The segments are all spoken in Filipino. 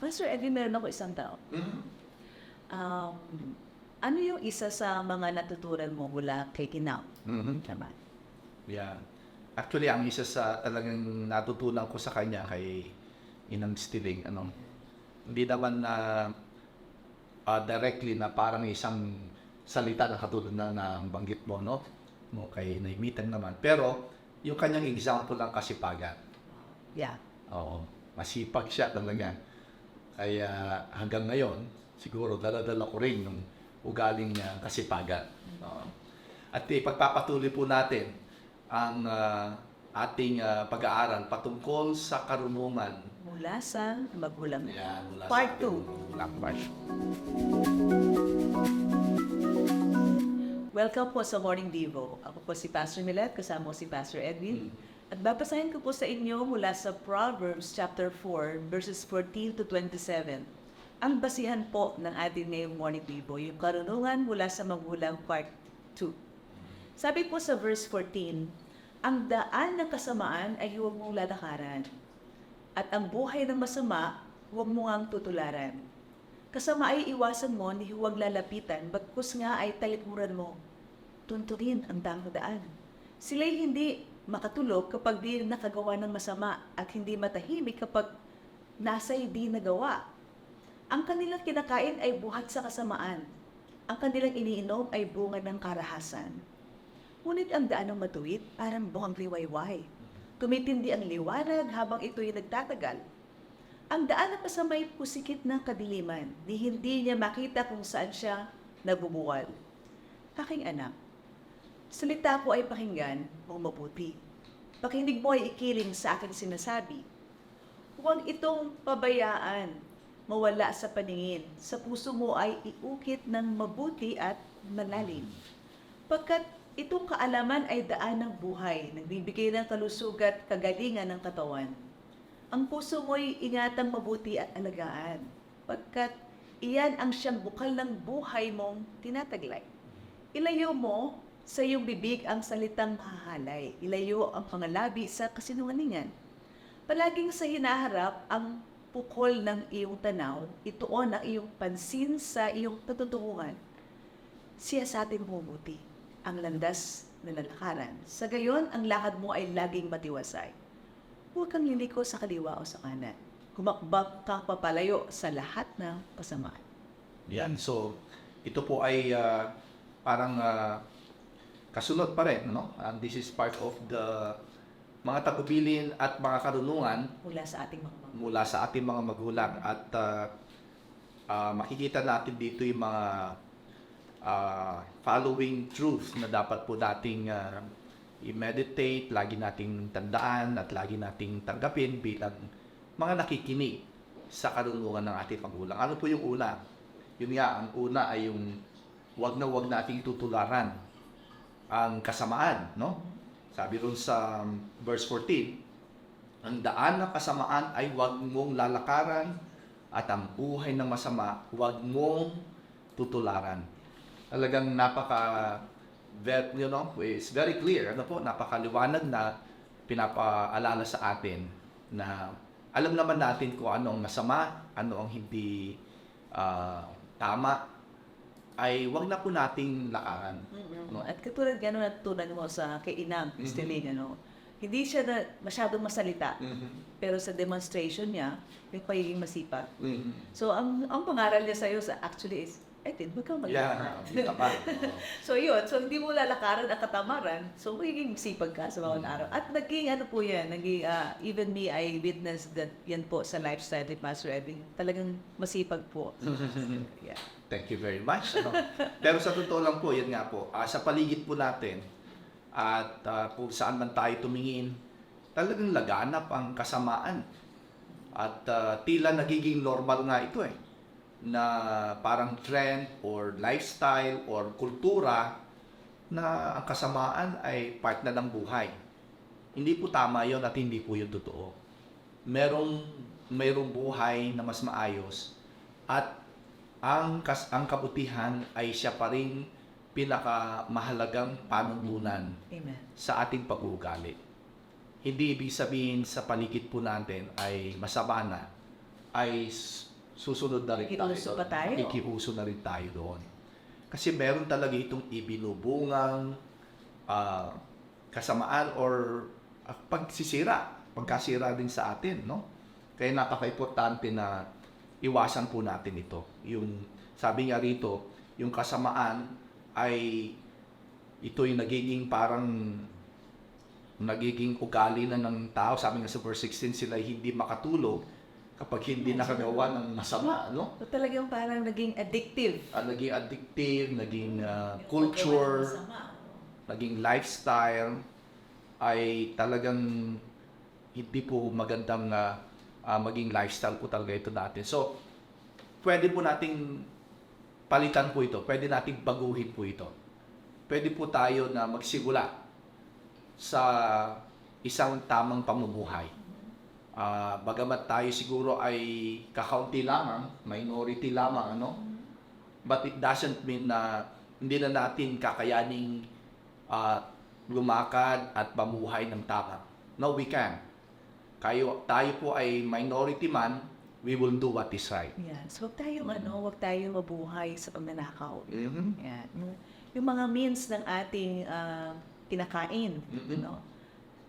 Pastor Edwin, meron ako isang tao. Um, ano yung isa sa mga natutunan mo mula kay Kinao? Mhm. Naman. Yeah. Actually, ang isa sa talagang natutunan ko sa kanya kay Inang Stiling, ano, hindi naman na ah, directly na parang isang salita na katulad na nabanggit mo, no? Mo kay Naimitan naman. Pero, yung kanyang example ng kasipagan. Yeah. Oo. Masipag siya talaga. Kaya hanggang ngayon, siguro dala-dala ko rin yung ugaling niya kasipagan. Oo. At ipagpapatuloy po natin ang ah, ating ah, pag-aaral patungkol sa karunungan. Mula sa magulang. Yan, mula Part ating two. magulang. Part Welcome po sa Morning Devo. Ako po si Pastor Milet, kasama ko si Pastor Edwin. At babasahin ko po sa inyo mula sa Proverbs chapter 4, verses 14 to 27. Ang basihan po ng ating ngayong Morning Devo, yung karunungan mula sa magulang part 2. Sabi po sa verse 14, ang daan ng kasamaan ay huwag mong lalakaran. At ang buhay ng masama, huwag mo ngang tutularan. Kasama ay iwasan mo, ni huwag lalapitan, bagkus nga ay talikuran mo. Tunturin ang daan. Sila'y hindi makatulog kapag di nakagawa ng masama at hindi matahimik kapag nasa di nagawa. Ang kanilang kinakain ay buhat sa kasamaan. Ang kanilang iniinom ay bunga ng karahasan. Ngunit ang daan ng matuwid parang buhang liwayway. Tumitindi ang liwanag habang ito'y nagtatagal. Ang daan ng masamay pusikit ng kadiliman, di hindi niya makita kung saan siya nabubuwal. Aking anak, salita ko ay pakinggan o mabuti. Pakinig mo ay ikiling sa aking sinasabi. Huwag itong pabayaan, mawala sa paningin. Sa puso mo ay iukit ng mabuti at malalim. Pagkat itong kaalaman ay daan ng buhay, nagbibigay ng kalusugat, kagalingan ng katawan. Ang puso mo'y ingatang mabuti at alagaan, pagkat iyan ang siyang bukal ng buhay mong tinataglay. Ilayo mo sa iyong bibig ang salitang mahahalay. Ilayo ang pangalabi sa kasinungalingan. Palaging sa hinaharap ang pukol ng iyong tanaw, ituon ang iyong pansin sa iyong natutunguhan. Siya sa ating bumuti, ang landas na lalakaran. Sa gayon, ang lakad mo ay laging matiwasay. Huwag kang liliko sa kaliwa o sa kanan. Kumakbak ka papalayo sa lahat ng kasamaan. Yan. So, ito po ay ah, parang ah, kasunod pa rin, no? And this is part of the mga tagubilin at mga karunungan Mula sa ating mga mga. mula sa ating mga magulang at ah, ah, makikita natin dito yung mga ah, following truths na dapat po nating ah, i-meditate, lagi nating tandaan at lagi nating tanggapin bilang mga nakikinig sa karunungan ng ating magulang. Ano po yung una? Yun nga, ang una ay yung wag na wag nating tutularan ang kasamaan, no? Sabi ron sa um, verse 14, ang daan ng kasamaan ay wag mong lalakaran at ang buhay ng masama wag mong tutularan. Talagang napaka ver, you know, is very clear, ano po, napakaliwanag na pinapaalala sa atin na alam naman natin kung ano ang masama, ano ang hindi ah, tama, ay wag na po nating lakaran. No? At katulad gano'n natutunan mo sa kay Inang, Mhm. Stilling, ano, hindi siya na, masyadong masalita, pero sa demonstration niya, may pagiging masipag. Mhm. So, ang ang pangaral niya sa'yo sa actually is, I think, wag kang Yeah. Oo. so, yun. So, hindi mo lalakaran ang katamaran. So, magiging sipag ka sa bawat Mm. araw. At naging, ano po yan, naging, ah, even me, I witnessed that yan po sa lifestyle ni Pastor Edwin. Talagang masipag po. yeah. Thank you very much. Ano? Pero sa totoo lang po, yan nga po, ah, sa paligid po natin, at ah, kung saan man tayo tumingin, talagang laganap ang kasamaan. At ah, tila nagiging normal nga ito eh, na parang trend or lifestyle or kultura na ang kasamaan ay part na ng buhay. Hindi po tama yon at hindi po yun totoo. Merong, merong buhay na mas maayos at ang kas ang kabutihan ay siya pa rin pinakamahalagang panuntunan Amen. sa ating pag-uugali. Hindi ibig sabihin sa paligid po natin ay masama na, ay susunod na rin tayo. Makikiuso doon. pa tayo. Makikiuso na rin tayo doon. Kasi meron talaga itong ibinubungang ah, kasamaan or ah, pagsisira, pagkasira din sa atin, no? Kaya napaka-importante na iwasan po natin ito. Yung sabi nga rito, yung kasamaan ay ito'y nagiging parang nagiging ugali na ng tao. Sabi nga sa verse 16, sila hindi makatulog kapag hindi nakagawa ng masama, no? So, talagang parang naging addictive. Ah, naging addictive, naging ah, culture, naging lifestyle ay talagang hindi po magandang ah, ah, maging lifestyle po talaga ito natin. So, pwede po nating palitan po ito. Pwede nating baguhin po ito. Pwede po tayo na magsimula sa isang tamang pamumuhay. Ah, bagamat tayo siguro ay kakaunti lamang, minority lamang, ano? But it doesn't mean na hindi na natin kakayaning ah, lumakad at pamuhay ng tama. No, we can. Kayo, tayo po ay minority man, we will do what is right. So, huwag tayong, ano, huwag tayong mabuhay sa pagnanakaw. Mhm. Yan. Yung, mga means ng ating ah, kinakain, Mhm. no?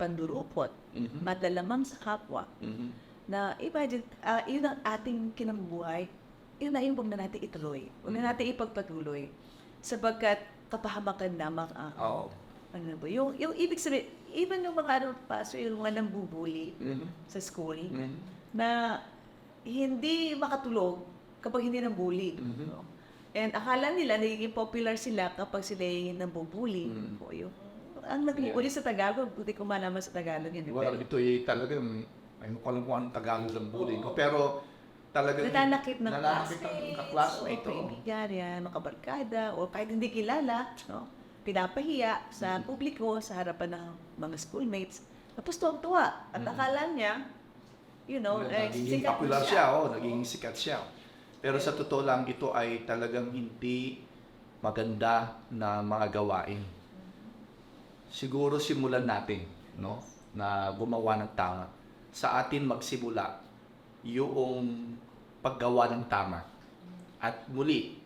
Pandurupot, Mhm. matlalamang sa kapwa, Mhm. na imagine, ah, yun ang ating kinabubuhay, yun na yung huwag na natin ituloy. Huwag na natin ipagpatuloy. Sapagkat kapahamakan na mga, Oo. ano ba, yung, yung ibig sabihin, even yung mga ano, pastor, yung mga nambubuli Mhm. sa school, Mhm. na hindi makatulog kapag hindi. Mhm. no? And akala nila nagiging popular sila kapag sila yung nambubuli. Mhm. O yung, ang nagbubuli sa Tagalog, buti ko malaman sa Tagalog yun. eh. Well, ito ay talagang, ayun ko alam kung anong Tagalog ng bullying ko, pero talagang Nananakit ng nananakit classmates, kaklasmate. o kaibigan yan, mga barkada, o kahit hindi kilala, no? pinapahiya sa Mm-hmm. publiko, sa harapan ng mga schoolmates. Tapos tuwang-tuwa. At Mhm. akala niya, you know, eh, naging sikat popular siya, oh, naging sikat siya. Pero sa totoo lang, ito ay talagang hindi maganda na mga gawain. Siguro simulan natin, no, na gumawa ng tama. Sa atin magsimula yung paggawa ng tama. At muli,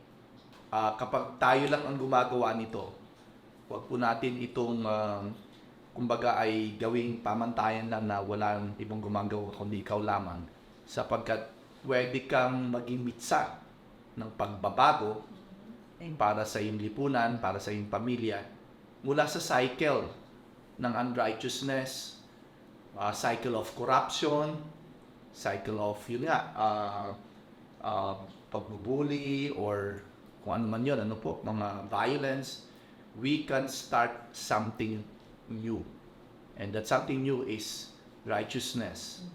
ah, kapag tayo lang ang gumagawa nito, huwag po natin itong ah, kumbaga ay gawing pamantayan lang na walang ibang gumagawa kundi ikaw lamang sapagkat pwede kang maging mitsa ng pagbabago para sa iyong lipunan, para sa iyong pamilya mula sa cycle ng unrighteousness, uh, cycle of corruption, cycle of yun nga, uh, uh, pagbubuli or kung ano man yun, ano po, mga violence, we can start something new. And that something new is righteousness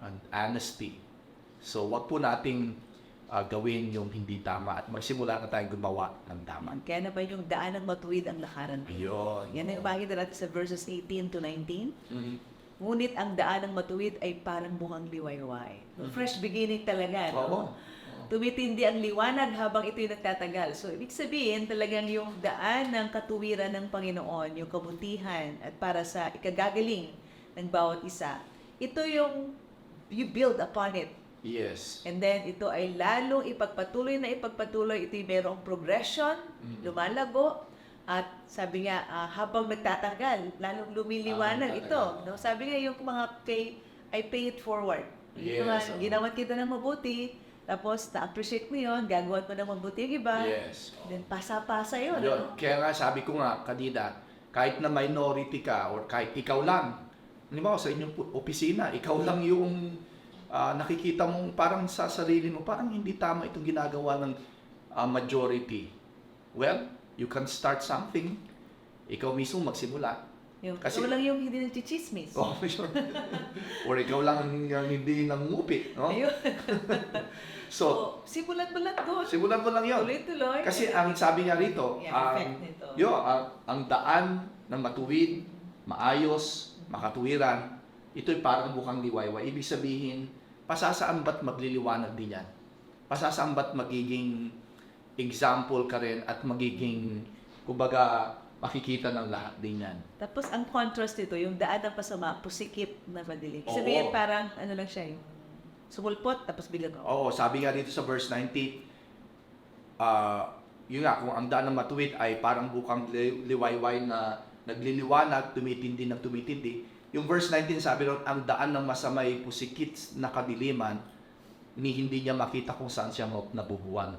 and honesty. So, wag po nating uh, gawin yung hindi tama at magsimula na tayong gumawa ng tama. Kaya na ba yung daan ng matuwid ang lakaran? Yun. Yan ang makikita natin sa verses 18 to 19. Mhm. Ngunit ang daan ng matuwid ay parang mukhang liwayway. Fresh beginning talaga. No? Oo. Tumitindi ang liwanag habang ito'y nagtatagal. So, ibig sabihin talagang yung daan ng katuwiran ng Panginoon, yung kabutihan at para sa ikagagaling ng bawat isa, ito yung you build upon it. Yes. And then, ito ay lalong ipagpatuloy na ipagpatuloy. Ito'y merong progression, Mhm. lumalago, at sabi nga, ah, habang nagtatagal, lalong lumiliwanag Ah, ito. No? Sabi nga, yung mga pay, I pay it forward. Yes, mga oo. ginawa kita ng mabuti, tapos na-appreciate mo yun, gagawa mo ng mabuti yung iba, Yes. then pasa-pasa yun. Yun. ano? Kaya nga sabi ko nga kanina, kahit na minority ka or kahit ikaw lang, halimbawa sa inyong opisina, ikaw lang yung ah, nakikita mong parang sa sarili mo, parang hindi tama itong ginagawa ng ah, majority. Well, you can start something. Ikaw mismo magsimula. Yung, Kasi- ikaw lang yung hindi nagchichismis. Oh, sure. or ikaw lang ang hindi nangungupi. No? Ayun. So, So, simulan mo lang doon. simulan mo lang yun. Tuloy-tuloy. Kasi ang sabi nga rito, Yeah, ang, nito. yo, ang, ang daan ng matuwid, maayos, makatuwiran, ito'y parang bukang liwayway. Ibig sabihin, pasasaan ba't magliliwanag din yan? Pasasaan ba't magiging example ka rin at magiging, kumbaga, makikita ng lahat din yan. Tapos ang contrast nito, yung daan ng pasama, pusikip na madilim. Oo. Sabihin parang, ano lang siya, yung sumulpot, tapos biglang, Oo, sabi nga dito sa verse 19, ah, yun nga, kung ang daan ng matuwid ay parang bukang li- liwayway na nagliliwanag, tumitindi ng tumitindi. Yung verse 19 sabi ron, ang daan ng masamay pusikit na kadiliman, ni hindi niya makita kung saan siya nabubuwan.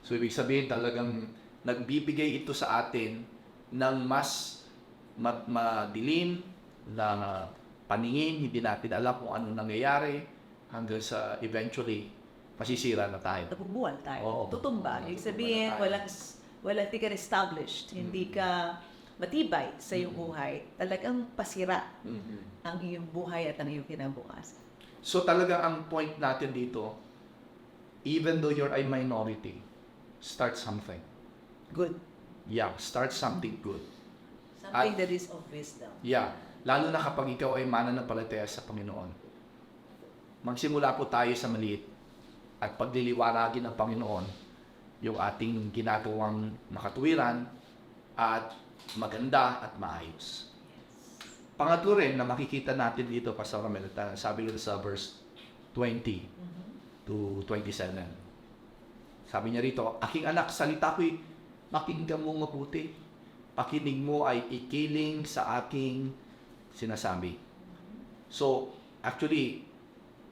So, ibig sabihin talagang nagbibigay ito sa atin ng mas ma- madilim na paningin, hindi natin alam kung ano nangyayari hanggang sa eventually masisira na tayo. nabubuwal tayo. Oo. Tutumba. Ibig sabihin, walang, walang hindi ka established, hindi ka matibay sa iyong Mm. buhay. Talagang pasira Mhm. ang iyong buhay at ang iyong kinabukasan. So talaga ang point natin dito, even though you're a minority, start something. Good. Yeah, start something good. Something that is of wisdom. Yeah, lalo na kapag ikaw ay mananampalataya sa Panginoon. Magsimula po tayo sa maliit at pagliliwanagin ng Panginoon yung ating ginagawang makatuwiran at maganda at maayos. Pangatlo rin na makikita natin dito, Pastor Romel, ta- sabi ko sa verse 20 to 27. Sabi niya rito, Aking anak, salita ko'y pakinggan mo mabuti. Pakinig mo ay ikiling sa aking sinasabi. So, actually,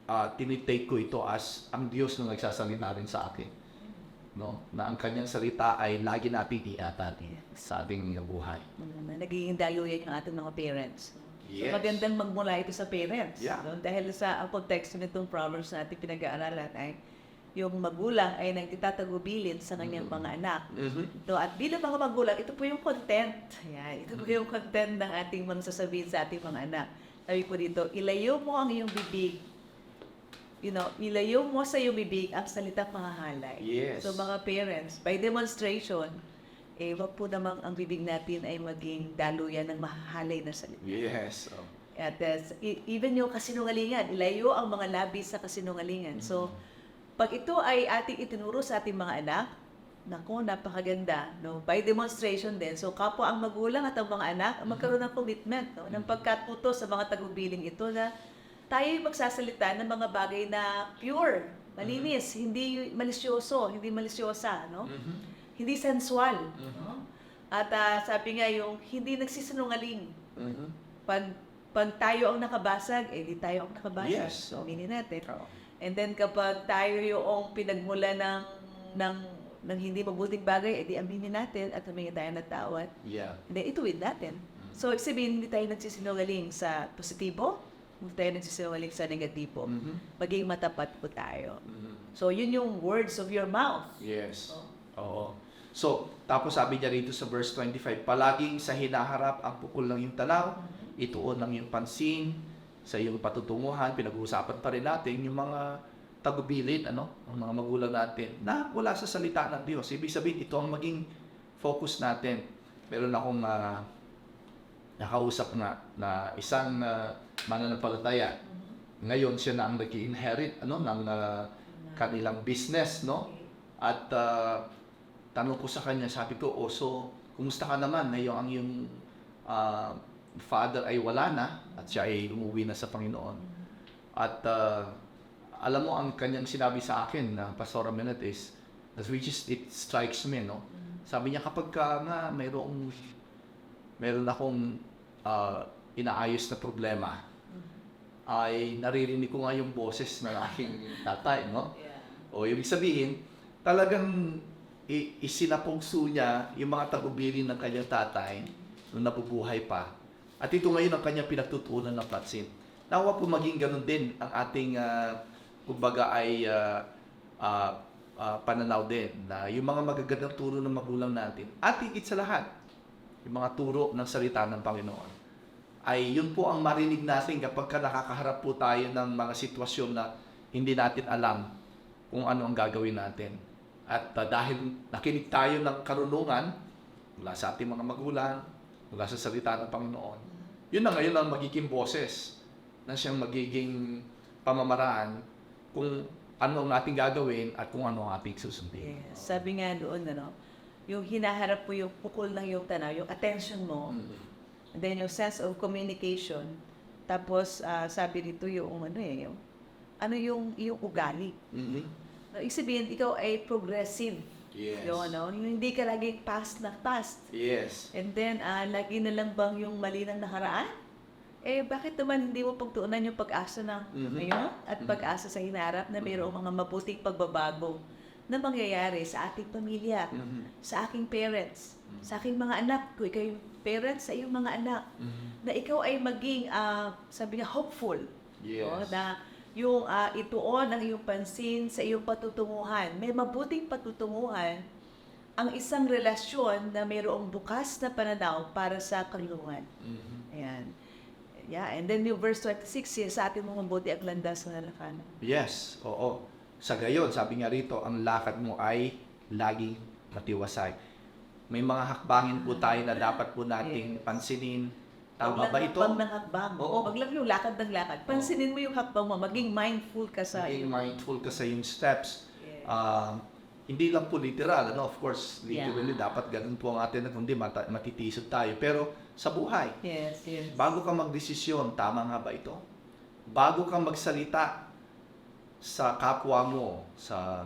uh, tinitake ko ito as ang Diyos na nagsasalita rin sa akin. No? Na ang kanyang salita ay lagi natin iatan sa ating buhay. Na nagiging daluyan yung ating mga parents. Yes. So, magandang magmula ito sa parents. Yeah. no? Dahil sa ang context nitong Proverbs na ating pinag-aaralan ay yung magulang ay nagtatagubilin sa kanyang Mm-hmm. mga anak. Mhm. No, at bilang mga magulang, ito po yung content. Yan, ito po yung content ng ating mga sasabihin sa ating mga anak. Sabi po dito, ilayo mo ang iyong bibig. You know, ilayo mo sa iyong bibig ang salitang mahahalay. Yes. So mga parents, by demonstration, eh, wag po namang ang bibig natin ay maging daluyan ng mahahalay na salita. Yes. Oh. At uh, even yung kasinungalingan, ilayo ang mga labi sa kasinungalingan. So, pag ito ay ating itinuro sa ating mga anak, nako, napakaganda. No? By demonstration din. So, kapwa ang magulang at ang mga anak, magkaroon ng commitment, no? ng pagkatuto sa mga tagubiling ito na tayo magsasalita ng mga bagay na pure, malinis, hindi malisyoso, hindi malisyosa, no? Mhm. hindi sensual. Mhm. No? At ah, sabi nga yung hindi nagsisinungaling. Mhm. Pag, pag tayo ang nakabasag, eh di tayo ang nakabasag. Yes. So, aminin natin. Oo. And then kapag tayo yung pinagmula ng, ng, ng hindi mabuting bagay, eh di aminin natin at humingi tayo ng tawad. Yeah. And then ituwid natin. So, ibig sabihin, hindi tayo nagsisinungaling sa positibo, hindi tayo nagsisinungaling sa negatibo. Mhm. Maging matapat po tayo. Mhm. So, yun yung words of your mouth. Yes. Oh. Oo. So, tapos sabi niya rito sa verse 25, palaging sa hinaharap ang pukol ng iyong tanaw, ituon ng iyong pansin, sa iyong patutunguhan, pinag-uusapan pa rin natin yung mga tagubilin, ano, ang mga magulang natin, na wala sa salita ng Diyos. Ibig sabihin, ito ang maging focus natin. Meron akong ah, nakausap na, na isang uh, mananampalataya. Ngayon, siya na ang nag-inherit ano, ng ah, kanilang business, no? At ah, tanong ko sa kanya, sabi ko, oh, so, kumusta ka naman? Na yung, ang yung ah, father ay wala na at siya ay umuwi na sa Panginoon. At ah, alam mo, ang kanyang sinabi sa akin na Pastor Menet is, that which is, it strikes me, no? Sabi niya, kapag ka nga mayroong, meron akong ah, inaayos na problema, ay naririnig ko nga yung boses ng aking tatay, no? O ibig sabihin, talagang isinapungso niya yung mga tagubilin ng kanyang tatay nung nabubuhay pa. At ito ngayon ang kanyang pinagtutunan ng pansin. Nawa po maging ganun din ang ating, ah, kumbaga ay ah, ah, ah, pananaw din na yung mga magagandang turo ng magulang natin at higit sa lahat, yung mga turo ng salita ng Panginoon ay yun po ang marinig natin kapag ka nakakaharap po tayo ng mga sitwasyon na hindi natin alam kung ano ang gagawin natin. At uh, dahil nakinig tayo ng karunungan mula sa ating mga magulang, mula sa salita ng Panginoon, yun na ngayon ang magiging boses na siyang magiging pamamaraan kung ano ang ating gagawin at kung ano ang ating susundin. Yes. Sabi nga doon, ano, yung hinaharap mo yung pukol ng yung tanaw, yung attention mo, Mm. And then yung sense of communication, tapos ah, sabi dito yung ano eh, yung ano yung iyong ugali. Mhm. No, ibig sabihin, ikaw ay progressive. Yes. Yung hindi ka laging past na past. Yes. And then, ah, lagi na lang bang yung mali ng nakaraan? Eh, bakit naman hindi mo pagtuunan yung pag-asa ng Mhm. ngayon at pag-asa sa hinarap na mayroong mga mabuting pagbabago na mangyayari sa ating pamilya, Mhm. sa aking parents, sa aking mga anak, kung ikaw yung parents sa iyong mga anak, Mhm. na ikaw ay maging, ah, sabi nga, hopeful. Yes. no? na yung ah, ituon ang iyong pansin sa iyong patutunguhan. May mabuting patutunguhan ang isang relasyon na mayroong bukas na pananaw para sa kalungan. Mhm. Ayan. Yeah, and then yung verse 26, sa ating mga mabuti ang landas na nalakanan. Yes, oo. Sa gayon, sabi nga rito, ang lakad mo ay laging matiwasay. May mga hakbangin po tayo na dapat po nating pansinin. Tama ba ito? Hakbang ng hakbang. Oo. Yung lakad ng lakad. Pansinin mo yung hakbang mo. Maging mindful ka sa Maging mindful ka sa yung steps. Yes. Ah, hindi lang po literal, ano? Of course, Yeah. literally dapat ganun po ang atin, kundi mata- matitisod tayo. Pero sa buhay, yes, yes. bago ka magdesisyon, tama nga ba ito? Bago ka magsalita sa kapwa mo, sa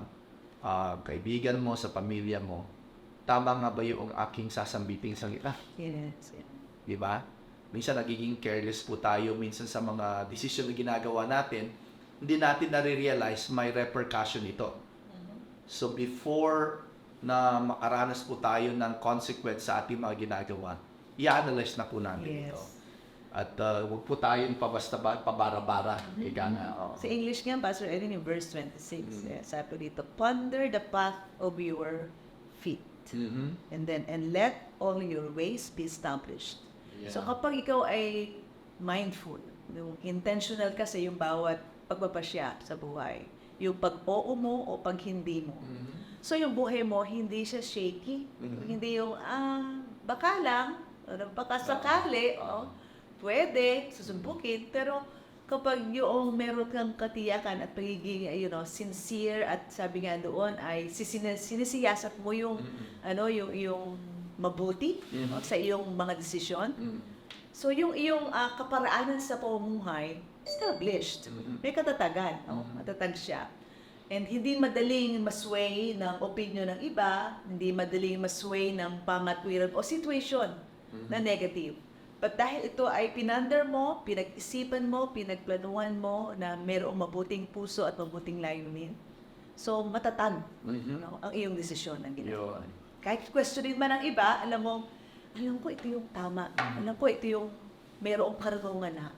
ah, kaibigan mo, sa pamilya mo, tama nga ba yung aking sasambiting salita? Yes. yes. Di ba? Minsan nagiging careless po tayo minsan sa mga desisyon na ginagawa natin, hindi natin nare-realize may repercussion ito. So before na makaranas po tayo ng consequence sa ating mga ginagawa, i-analyze na po natin Yes. ito. At uh, huwag po tayong pabasta pabara-bara. Ika nga. oo. Sa English nga, Pastor Erin, in verse 26, Mm. eh, sabi dito, ponder the path of your feet. Mhm. And then, and let all your ways be established. Yeah. So kapag ikaw ay mindful, yung intentional ka sa yung bawat pagpapasya sa buhay, yung pag-oo mo o pag hindi mo. Mhm. So yung buhay mo, hindi siya shaky. Mhm. Hindi yung, ah, baka lang, ano, baka sakali, Ah. oh, pwede, susumbukin, pero kapag yung meron kang katiyakan at pagiging, you know, sincere at sabi nga doon ay sinisiyasat mo yung, Mhm. ano, yung, yung mabuti Mhm. oh, sa iyong mga desisyon. Mhm. So yung iyong ah, kaparaanan sa pamumuhay, established. Mhm. May katatagan? Mhm. matatag siya. And hindi madaling masway ng opinion ng iba, hindi madaling masway ng pangatwiran o situation na negative. But dahil ito ay pinander mo, pinag-isipan mo, pinagplanuhan mo na mayroong mabuting puso at mabuting layunin, so matatag Mhm. no, ang iyong desisyon ng ginagawa. Kahit questionin man ng iba, alam mo, alam ko ito yung tama. Alam ko ito yung mayroong karunungan na.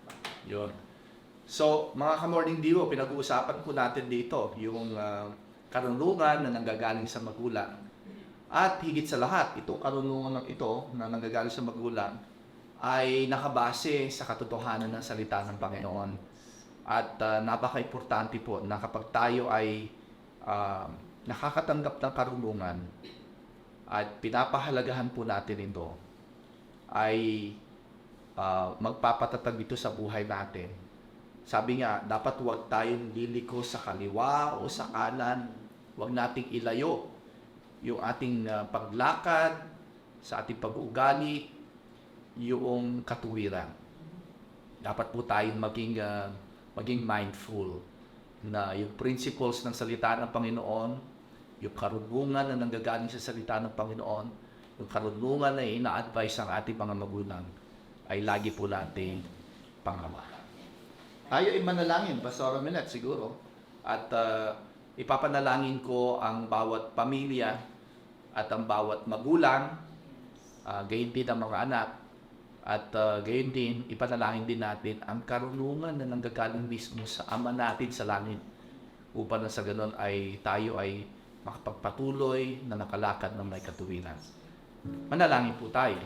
Yun. So, mga ka-morning divo, pinag-uusapan po natin dito yung ah, karunungan na nanggagaling sa magulang. At higit sa lahat, itong karunungan ng ito na nanggagaling sa magulang ay nakabase sa katotohanan ng salita ng Panginoon. At ah, napaka-importante po na kapag tayo ay ah, nakakatanggap ng karunungan at pinapahalagahan po natin ito, ay ah, magpapatatag ito sa buhay natin. Sabi nga, dapat huwag tayong liliko sa kaliwa o sa kanan. Huwag nating ilayo yung ating ah, paglakad, sa ating pag-uugali, yung katuwiran. Dapat po tayong maging, ah, maging mindful na yung principles ng salita ng Panginoon, yung karunungan na nanggagaling sa salita ng Panginoon, yung karunungan na ina-advise ng ating mga magulang, ay lagi po nating pangawa. Tayo ay manalangin, Pastor Milet, siguro. At ah, ipapanalangin ko ang bawat pamilya at ang bawat magulang, uh, gayon din ang mga anak, at uh, gayon din, ipanalangin din natin ang karunungan na nanggagaling mismo sa Ama natin sa langit upang na sa ganon ay tayo ay makapagpatuloy na nakalakad ng may katuwiran. Manalangin po tayo.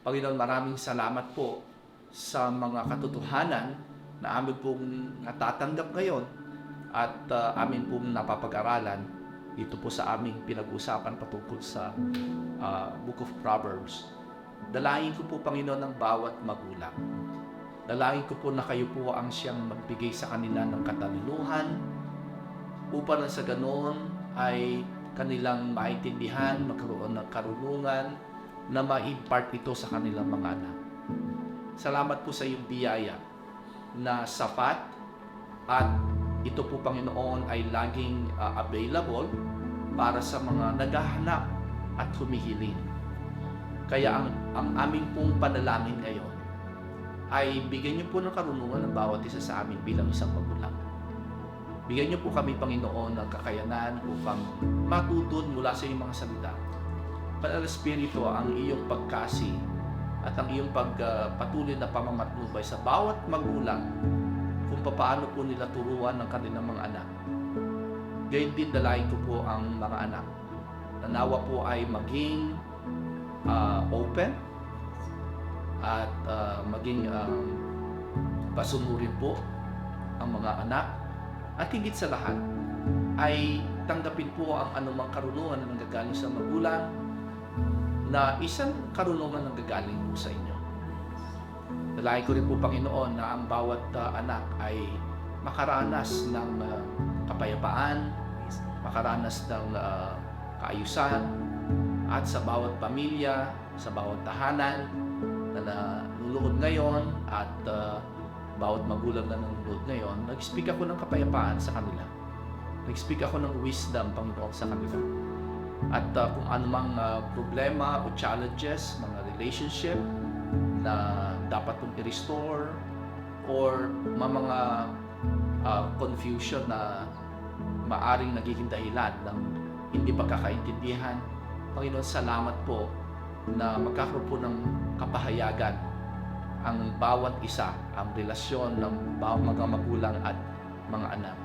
Panginoon, maraming salamat po sa mga katotohanan na amin pong natatanggap ngayon at uh, amin pong napapag-aralan dito po sa aming pinag-usapan patungkol sa uh, Book of Proverbs. Dalangin ko po, Panginoon, ng bawat magulang. Dalangin ko po na kayo po ang siyang magbigay sa kanila ng katalinuhan upang sa ganoon ay kanilang maintindihan, magkaroon ng karunungan na ma-impart ito sa kanilang mga anak. Salamat po sa iyong biyaya na sapat at ito po Panginoon ay laging ah, available para sa mga naghahanap at humihiling. Kaya ang, ang aming pong panalangin ngayon ay bigyan niyo po ng karunungan ng bawat isa sa amin bilang isang magulang. Bigyan niyo po kami, Panginoon, ng kakayanan upang matutun mula sa iyong mga salita. Banal na Espiritu, ang iyong pagkasi at ang iyong pagpatuloy na pamamatnubay sa bawat magulang kung paano po nila turuan ng kanilang mga anak. Gayun din dalayin ko po ang mga anak. Nanawa po ay maging ah, open at ah, maging um, pasunurin po ang mga anak at higit sa lahat ay tanggapin po ang anumang karunungan na nanggagaling sa magulang na isang karunungan na nanggagaling po sa inyo. Dalayan ko rin po Panginoon na ang bawat ah, anak ay makaranas ng ah, kapayapaan, makaranas ng ah, kaayusan at sa bawat pamilya, sa bawat tahanan na naluluod ngayon at ah, bawat magulang na naluluod ngayon, nag-speak ako ng kapayapaan sa kanila. Nag-speak ako ng wisdom, Panginoon, sa kanila. At ah, kung anumang ah, problema o challenges, mga relationship na dapat kong i-restore or mga, ah, confusion na maaring nagiging dahilan ng hindi pagkakaintindihan. Panginoon, salamat po na magkakaroon po ng kapahayagan ang bawat isa, ang relasyon ng bawat mga magulang at mga anak.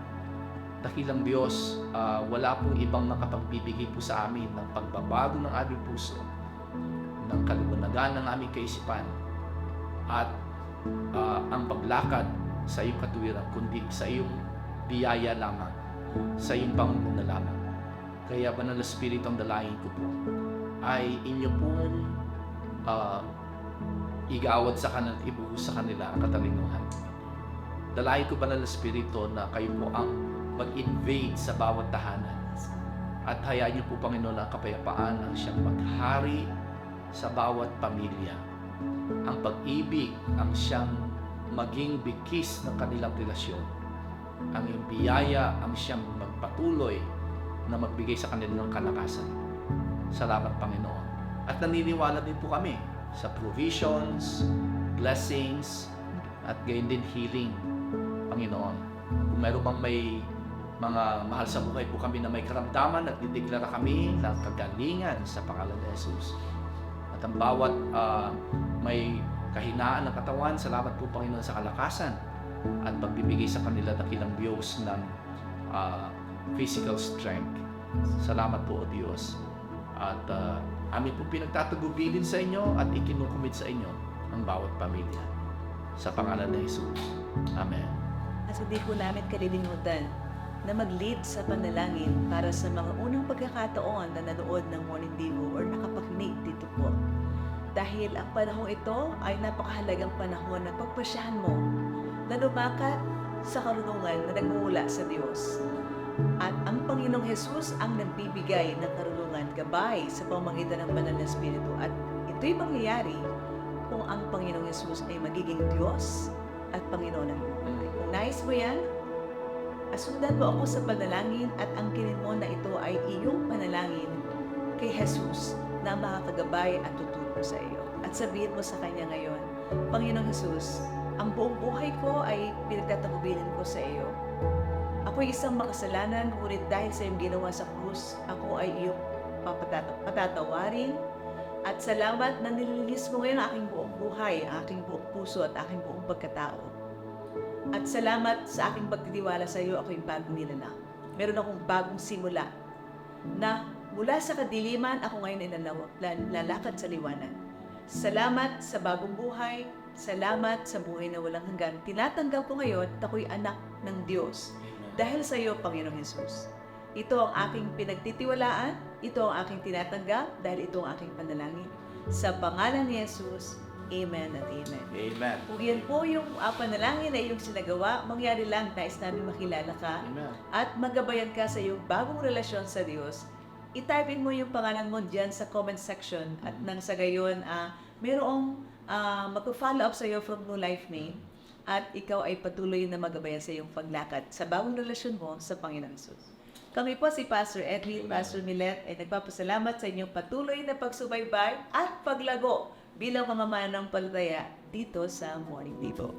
Dakilang Diyos, ah, wala pong ibang makapagbibigay po sa amin ng pagbabago ng aming puso, ng kaliwanagan ng aming kaisipan, at ah, ang paglakad sa iyong katuwiran, kundi sa iyong biyaya lamang, sa iyong pangunguna lamang. Kaya Banal na Espiritu ang dalahin ko po ay inyo pong ah, igawad sa kanila, ibuhos sa kanila ang katalinuhan. Dalahin ko Banal na Espiritu na kayo po ang mag-invade sa bawat tahanan. At hayaan niyo po Panginoon ang kapayapaan ang siyang maghari sa bawat pamilya. Ang pag-ibig ang siyang maging bikis ng kanilang relasyon. Ang biyaya ang siyang magpatuloy na magbigay sa kanila ng kalakasan. Salamat Panginoon. At naniniwala din po kami sa provisions, blessings, at gayon din healing, Panginoon. Kung meron bang may mga mahal sa buhay po kami na may karamdaman at dideklara kami ng kagalingan sa pangalan ni Jesus. At ang bawat ah, may kahinaan ng katawan, salamat po Panginoon sa kalakasan at pagbibigay sa kanila dakilang Diyos ng ah, physical strength. Salamat po o Diyos. At ah, amin po pinagtatagubilin sa inyo at ikinukumit sa inyo ang bawat pamilya. Sa pangalan ni Jesus. Amen. At hindi po namin kalilimutan na mag-lead sa panalangin para sa mga unang pagkakataon na nanood ng Morning Devo or nakapakinig dito po. Dahil ang panahong ito ay napakahalagang panahon na pagpasyahan mo na lumakat sa karunungan na nagmumula sa Diyos. At ang Panginoong Jesus ang nagbibigay ng karunungan gabay sa pamamagitan ng banal na Espiritu. At ito'y mangyayari kung ang Panginoong Jesus ay magiging Diyos at Panginoon ng buhay. Kung nais mo yan, asundan mo ako sa panalangin at angkinin mo na ito ay iyong panalangin kay Jesus na makakagabay at tutulong sa iyo. At sabihin mo sa Kanya ngayon, Panginoong Jesus, ang buong buhay ko ay pinagtatagubilin ko sa iyo. Ako ay isang makasalanan, ngunit dahil sa iyong ginawa sa krus, ako ay iyong patatawarin. At salamat na nililinis mo ngayon ang aking buong buhay, aking buong puso at aking buong pagkatao. At salamat sa aking pagtitiwala sa iyo, ako yung bagong nilalang. Meron akong bagong simula na mula sa kadiliman, ako ngayon ay lalakad sa liwanag. Salamat sa bagong buhay, salamat sa buhay na walang hanggan. Tinatanggap ko ngayon at ako'y anak ng Diyos. Dahil sa iyo, Panginoong Jesus. Ito ang aking pinagtitiwalaan, ito ang aking tinatanggap dahil ito ang aking panalangin. Sa pangalan ni Jesus, Amen at Amen. Amen. Kung yan po yung uh, panalangin na iyong sinagawa, mangyari lang, nais namin makilala ka Amen. at magabayan ka sa iyong bagong relasyon sa Diyos. I-type mo yung pangalan mo dyan sa comment section at nang sa gayon, uh, mayroong uh, magpo-follow up sa iyo from New Life Name at ikaw ay patuloy na magabayan sa iyong paglakad sa bawang relasyon mo sa Panginoon Jesus. Kami po si Pastor Edwin, Pastor Milet ay nagpapasalamat sa inyong patuloy na pagsubaybay at paglago bilang mamamayan ng palataya dito sa Morning Devo.